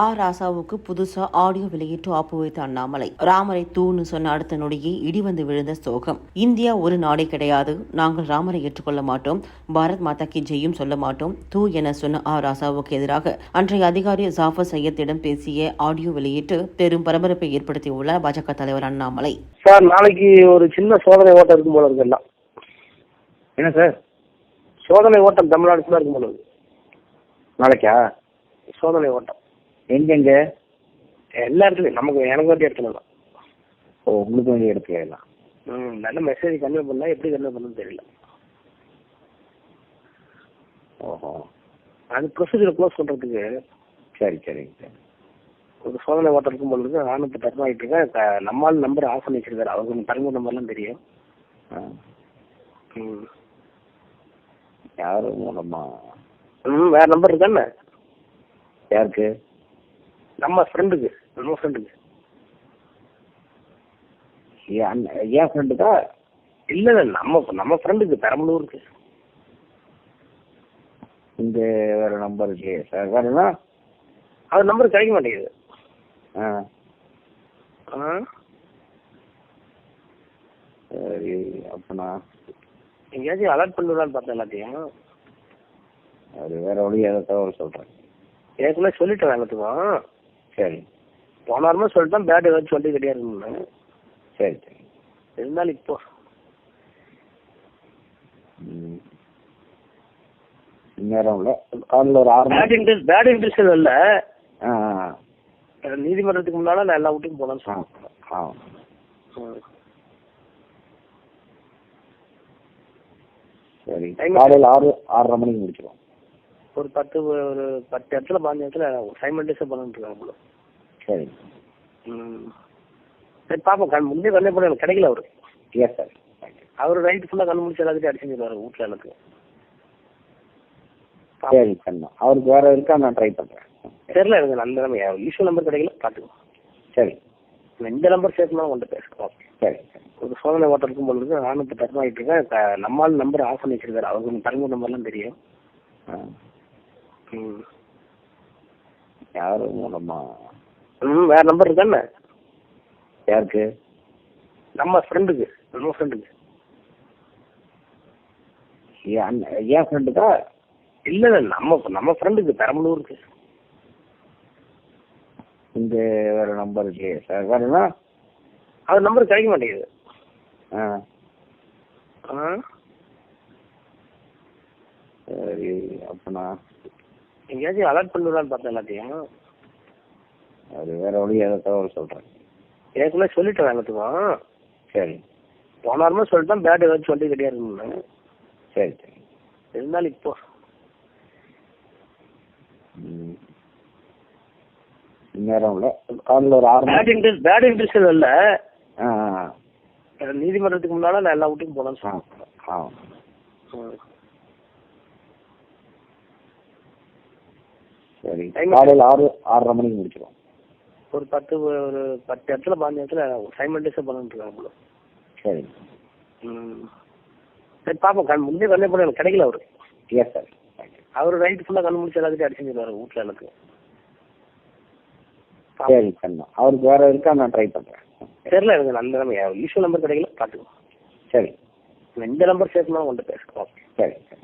ஆ ராசாவுக்கு புதுசா ஆடியோ வெளியிட்டு ஆப்பு வைத்த அண்ணாமலை. ராமரை தூன்னு சொன்ன அடுத்த நொடியே இடி வந்து விழுந்த சோகம். இந்தியா ஒரு நாடே கிடையாது. நாங்கள் ராமரை ஏற்றுக்கொள்ள மாட்டோம். பாரத் மாதா கி ஜெயும் சொல்ல மாட்டோம். தூ என சொன்ன ஆ ராசாவுக்கு எதிராக அன்றைய அதிகாரி ஜாஃபர் சையத்திடம் பேசிய ஆடியோ வெளியிட்டு பெரும் பரபரப்பை ஏற்படுத்தியுள்ளார் பாஜக தலைவர் அண்ணாமலை. சார் நாளைக்கு ஒரு சின்ன சோதனை ஓட்டம் இருக்கும் போல இருக்கு என்ன சார்? சோதனை ஓட்டம் தமிழ்நாடு இருக்கும் போல நாளைக்கா? சோதனை ஓட்டம். எங்கெங்க? எல்லா இடத்துலையும். நமக்கு எனக்கு வேண்டிய இடத்துல தான். ஓ உங்களுக்கு வேண்டிய இடத்துல எல்லாம்? ம் நல்ல மெசேஜ் கன்வே பண்ணா எப்படி கன்வே பண்ணணும்னு தெரியல. ஓஹோ. அது ப்ரொசீஜர் க்ளோஸ் பண்ணுறதுக்கு சரி சரிங்க சார். ஒரு சோதனை ஓட்டம் இருக்கும் இருக்கு நானும் இப்போ டர்ன் ஆகிட்டு இருக்கேன் நம்மால் நம்பர் ஆஃப் பண்ணி வச்சிருக்காரு. அவருக்கு தரங்க நம்பர்லாம் தெரியும். ம். யார் மூலமா? ம் வேற நம்பர் இருக்கானே யாருக்கு? நம்ம ஃப்ரெண்டுக்கு நம்ம ஃப்ரெண்டுக்கு என் ஃப்ரெண்டுக்கா இல்லை இல்லை நம்ம நம்ம ஃப்ரெண்டுக்கு பெரம்பலூருக்கு. இந்த வேற நம்பர் இல்லையே சார் வேறனா அது நம்பர் கிடைக்க மாட்டேங்குது. ஆ. ஆ? சரி அப்பனா. எங்கேயாச்சும் அலர்ட் பண்ணிவிடலான்னு பார்த்தேன் எல்லாத்தையும். அது வேற வழி ஏதோ தகவல் சொல்கிறேன் ஏற்கனவே சொல்லிட்டேன் எல்லாத்துக்கும். சரி. போன வாரமே சொல்லிட்டேன் பேட் ஏதாச்சும் சொல்லி கிடையாதுன்னு சரி சரி. இருந்தாலும் இப்போ. நேரம் இல்லை. காலையில் ஒரு ஆறு பேட் இன்ட்ரெஸ்ட் பேட் இன்ட்ரெஸ்ட் இல்லை. நீதிமன்றத்துக்கு முன்னால நான் எல்லா வீட்டுக்கும் போனேன்னு சொன்னேன். சரி. காலையில் ஆறு ஆறரை மணிக்கு முடிச்சிடுவோம் ஒரு பத்து ஒரு பத்து இடத்துல பாஞ்சு இடத்துல சைமண்டேஸாக பண்ணிட்டு இருக்காங்க போல. சரி. ம். சரி பார்ப்போம் கண் முன்னே கண்ணே எனக்கு கிடைக்கல அவரு. எஸ் சார் அவர் நைட்டு ஃபுல்லாக கண்ணு முடிச்சு எல்லாத்தையும் அடிச்சுருவாரு வீட்டில் எனக்கு. சரி கண்ணா. அவருக்கு வேற இருக்கா? நான் ட்ரை பண்றேன். தெரியல எனக்கு நல்ல நம்ம யூஸ்வல் நம்பர் கிடைக்கல. பார்த்துக்கோ சரி. இந்த நம்பர் சேர்த்துனா உங்கள்கிட்ட பேசுகிறோம் சரி ஒரு சோதனை ஓட்டம் இருக்கும் இருக்கு. நானும் இப்போ ஆகிட்டு இருக்கேன். நம்மால் நம்பர் ஆஃப் பண்ணி வச்சிருக்காரு. அவருக்கு தரங்க நம்பர்லாம் தெரியும். ஆ. யாரு மூலமா? ம் வேற நம்பர் இருக்கானே யாருக்கு? நம்ம ஃப்ரெண்டுக்கு நம்ம ஃப்ரெண்டுக்கு என் அண்ணன் என் ஃப்ரெண்டுக்கா இல்லை இல்லை நம்ம நம்ம ஃப்ரெண்டுக்கு பெரம்பலூருக்கு. இந்த வேற நம்பர் இல்லையே சார் வேறனா அது நம்பர் கிடைக்க மாட்டேங்குது. ஆ. ஆ? சரி அப்பனா. எங்கேயாச்சும் அலர்ட் பண்ணிவிடலான்னு பார்த்தேன் எல்லாத்தையும். அது வேற வழி ஏதோ தகவல் சொல்றேன். ஏற்கனவே சொல்லிட்டேன் எல்லாத்துக்கும். சரி. போன வாரமே சொல்லிட்டேன் பேட் ஏதாச்சும் சொல்லி கிடையாதுன்னு சரி சரி. இருந்தாலும் இப்போ. நேரம் இல்லை. காலையில் ஒரு ஆறு பேட் இன்ட்ரெஸ்ட் பேட் இன்ட்ரெஸ்ட் இல்லை. நீதிமன்றத்துக்கு முன்னால நான் எல்லா வீட்டுக்கும் போனேன்னு ஆ சொன்னேன் ஆ ம். சரி. காலையில் ஆறு ஆறரை மணிக்கு முடிச்சிடுவோம் ஒரு பத்து ஒரு பத்து இடத்துல பாஞ்சு இடத்துல சைமண்டேஸாக பண்ணிட்டு இருக்காங்க போல சரி. ம். சரி பார்ப்போம் கண் முன்னே கண்ணே பண்ண எனக்கு கிடைக்கல அவரு. எஸ் சார் அவர் நைட்டு ஃபுல்லாக கண்ணு முடிச்சு எல்லாத்தையும் அடிச்சுருவாரு வீட்டில் எனக்கு. சரி கண்ணா. அவருக்கு வேற இருக்கா? நான் ட்ரை பண்றேன். தெரியல எனக்கு நல்ல நம்ம யூஸ்வல் நம்பர் கிடைக்கல பார்த்துக்கோ சரி. இந்த நம்பர் சேர்த்துனா உங்கள்கிட்ட பேசுகிறோம் சரி சரி.